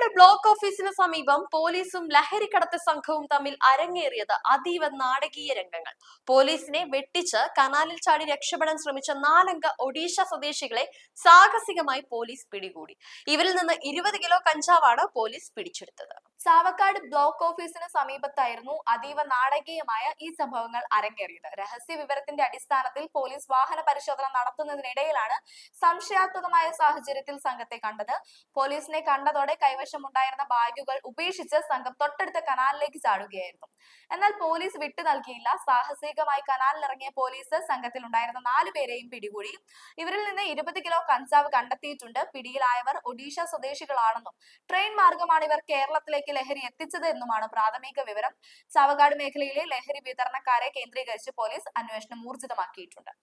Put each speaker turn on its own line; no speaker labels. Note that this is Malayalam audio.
ചാവക്കാട് ബ്ലോക്ക് ഓഫീസിന് സമീപം പോലീസും ലഹരി ലഹരിക്കടത്ത് സംഘവും തമ്മിൽ അരങ്ങേറിയത് അതീവ നാടകീയ രംഗങ്ങൾ. പോലീസിനെ വെട്ടിച്ച് കനാലിൽ ചാടി രക്ഷപ്പെടാൻ ശ്രമിച്ച നാലംഗ ഒഡീഷ സ്വദേശികളെ സാഹസികമായി പോലീസ് പിടികൂടി. ഇവരിൽ നിന്ന് ഇരുപത് കിലോ കഞ്ചാവാണ് പോലീസ് പിടിച്ചെടുത്തത്.
ചാവക്കാട് ബ്ലോക്ക് ഓഫീസിന് സമീപത്തായിരുന്നു അതീവ നാടകീയമായ ഈ സംഭവങ്ങൾ അരങ്ങേറിയത്. രഹസ്യ വിവരത്തിന്റെ അടിസ്ഥാനത്തിൽ പോലീസ് വാഹന പരിശോധന നടത്തുന്നതിനിടയിലാണ് സംശയാത്മകമായ സാഹചര്യത്തിൽ സംഘത്തെ കണ്ടത്. പോലീസിനെ കണ്ടതോടെ കൈവശമുണ്ടായിരുന്ന ബാഗുകൾ ഉപേക്ഷിച്ച് സംഘം തൊട്ടടുത്ത കനാലിലേക്ക് ചാടുകയായിരുന്നു. എന്നാൽ പോലീസ് വിട്ടു നൽകിയില്ല. സാഹസികമായി കനാലിലിറങ്ങിയ പോലീസ് സംഘത്തിൽ ഉണ്ടായിരുന്ന നാലു പേരെയും പിടികൂടി. ഇവരിൽ നിന്ന് ഇരുപത് കിലോ കഞ്ചാവ് കണ്ടെത്തിയിട്ടുണ്ട്. പിടിയിലായവർ ഒഡീഷ സ്വദേശികളാണെന്നും ട്രെയിൻ മാർഗമാണ് ഇവർ കേരളത്തിലേക്ക് ലഹരി എത്തിച്ചത് എന്നുമാണ് പ്രാഥമിക വിവരം. ചാവക്കാട് മേഖലയിലെ ലഹരി വിതരണക്കാരെ കേന്ദ്രീകരിച്ച് പോലീസ് അന്വേഷണം ഊർജിതമാക്കിയിട്ടുണ്ട്.